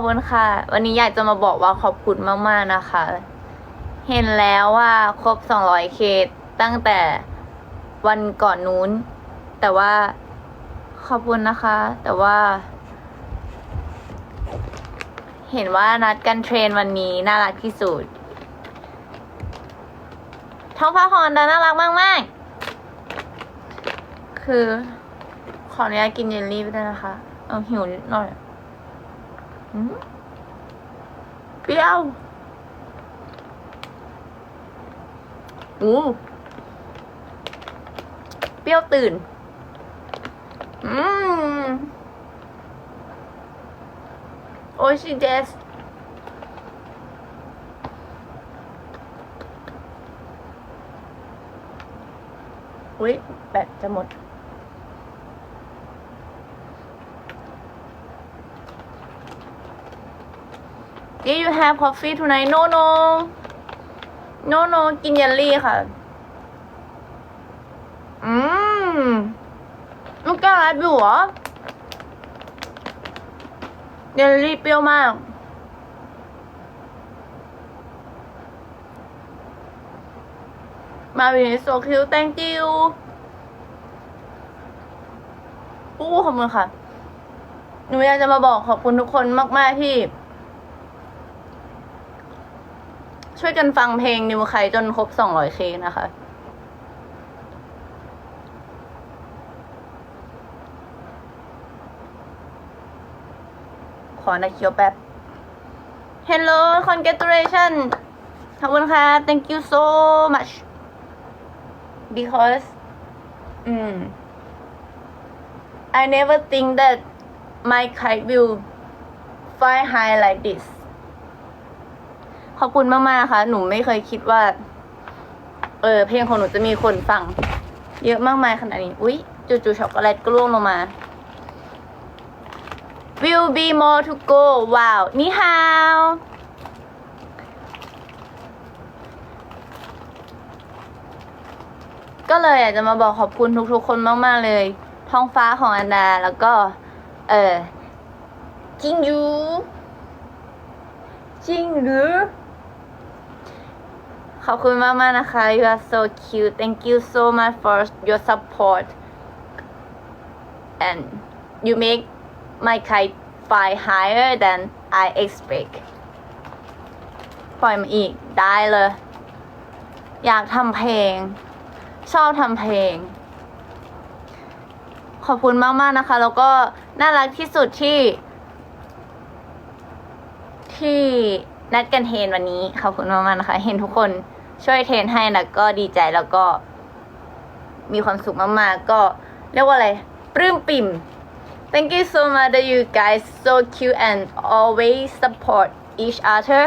ขอบคุณค่ะ วันนี้อยากจะมาบอกว่าขอบคุณมากๆนะคะ เห็นแล้วว่าครบ 200 เคตั้งแต่วันก่อนนู้น แต่ว่าขอบคุณนะคะ แต่ว่า เห็นว่านัดกันเทรนวันนี้น่ารักที่สุดท้องฟ้าขอนดาน่ารักมากๆ คือขออนุญาตกินเยลลี่ไปด้วยนะคะ เอาหิวนิดหน่อย เปรี้ยวอู้เปรี้ยวตื่น อืมโอชิเดสอุ้ยแบตจะหมด Do you have coffee tonight? No no no no กินเยลลี่ค่ะ อืมลูกแก้วไลฟ์อยู่เหรอเยลลี่เปรี้ยวมาก มาวินโซคิว thank you อู้ขอบคุณค่ะ หนูอยากจะมาบอกขอบคุณทุกคนมาก ๆ ที่ ช่วยกันฟังเพลงนิวไคจนครบ 200เคนะคะ ขอนะเคียวแป๊บ Hello congratulations ขอบคุณค่ะ thank you so much because อืม I never think that my kite will fly high like this ขอบคุณมากๆค่ะ หนูไม่เคยคิดว่า เออ เพลงของหนูจะมีคนฟัง เยอะมากมายขนาดนี้ อุ๊ยจู่ๆช็อกโกแลตก็ร่วงลงมา will be more to go ว้าว นี่ฮาวก็เลยอยากจะมาบอกขอบคุณทุกๆคนมาก ๆ เลย ท้องฟ้าของอันดาแล้วก็ เออ จิงยู จิงหรือ ขอบคุณมากๆนะคะ you are so cute thank you so much for your support and you make my kite fly higher than I expect ปล่อยมาอีกได้เลย อยากทำเพลง ชอบทำเพลง ขอบคุณมากๆนะคะ แล้วก็น่ารักที่สุดที่ ที่ นัดกันเทรนวันนี้ขอบคุณมากๆนะคะ เห็นทุกคนช่วยเทรนให้นะก็ดีใจแล้วก็มีความสุขมากๆ ก็เรียกว่าอะไร ปลื้มปิ่ม Thank you so much that you guys so cute and always support each other